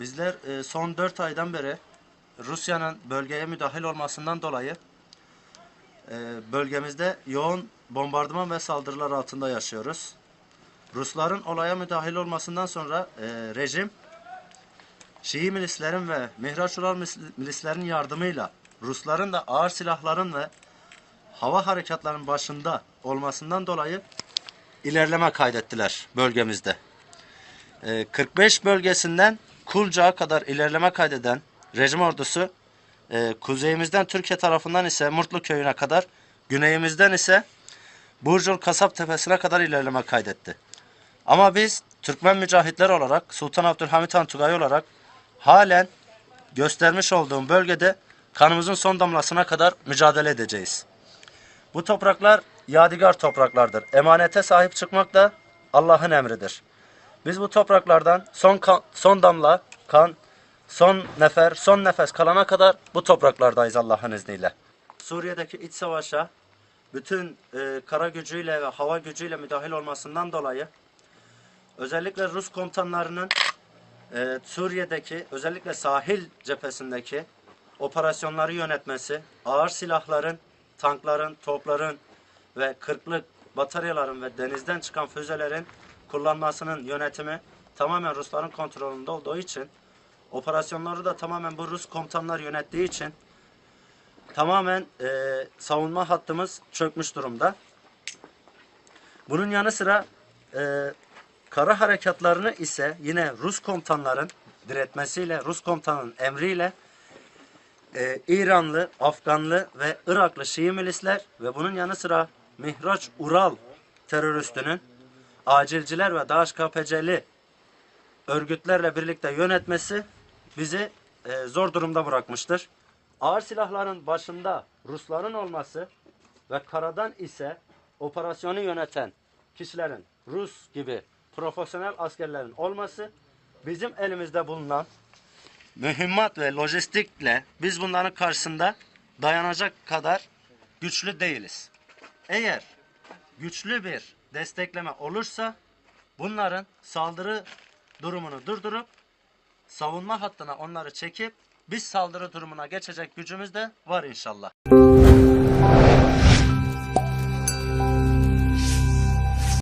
Bizler e, son 4 aydan beri Rusya'nın bölgeye müdahil olmasından dolayı e, bölgemizde yoğun bombardıman ve saldırılar altında yaşıyoruz. Rusların olaya müdahil olmasından sonra e, rejim Şii milislerin ve Mihraç Ural mis- milislerin yardımıyla Rusların da ağır silahların ve hava harekatlarının başında olmasından dolayı ilerleme kaydettiler bölgemizde. Ee, 45 bölgesinden Kulca'a kadar ilerleme kaydeden rejim ordusu e, kuzeyimizden Türkiye tarafından ise Murtlu köyüne kadar, güneyimizden ise Burcul Kasap Tepesi'ne kadar ilerleme kaydetti. Ama biz Türkmen mücahitler olarak, Sultan Abdülhamit Han Tugay olarak halen göstermiş olduğum bölgede kanımızın son damlasına kadar mücadele edeceğiz. Bu topraklar yadigar topraklardır. Emanete sahip çıkmak da Allah'ın emridir. Biz bu topraklardan son kan- son damla kan, son nefer, son nefes kalana kadar bu topraklardayız Allah'ın izniyle. Suriye'deki iç savaşa bütün e, kara gücüyle ve hava gücüyle müdahil olmasından dolayı özellikle Rus komutanlarının e, Suriye'deki özellikle sahil cephesindeki operasyonları yönetmesi, ağır silahların, tankların, topların ve kırklık bataryaların ve denizden çıkan füzelerin kullanmasının yönetimi tamamen Rusların kontrolünde olduğu için operasyonları da tamamen bu Rus komutanlar yönettiği için tamamen e, savunma hattımız çökmüş durumda. Bunun yanı sıra e, kara harekatlarını ise yine Rus komutanların diretmesiyle, Rus komutanın emriyle e, İranlı, Afganlı ve Iraklı Şii milisler ve bunun yanı sıra Mihraç Ural teröristinin acilciler ve DAEŞ-KPC'li örgütlerle birlikte yönetmesi bizi e, zor durumda bırakmıştır. Ağır silahların başında Rusların olması ve karadan ise operasyonu yöneten kişilerin Rus gibi profesyonel askerlerin olması bizim elimizde bulunan mühimmat ve lojistikle biz bunların karşısında dayanacak kadar güçlü değiliz. Eğer güçlü bir destekleme olursa bunların saldırı durumunu durdurup savunma hattına onları çekip biz saldırı durumuna geçecek gücümüz de var inşallah.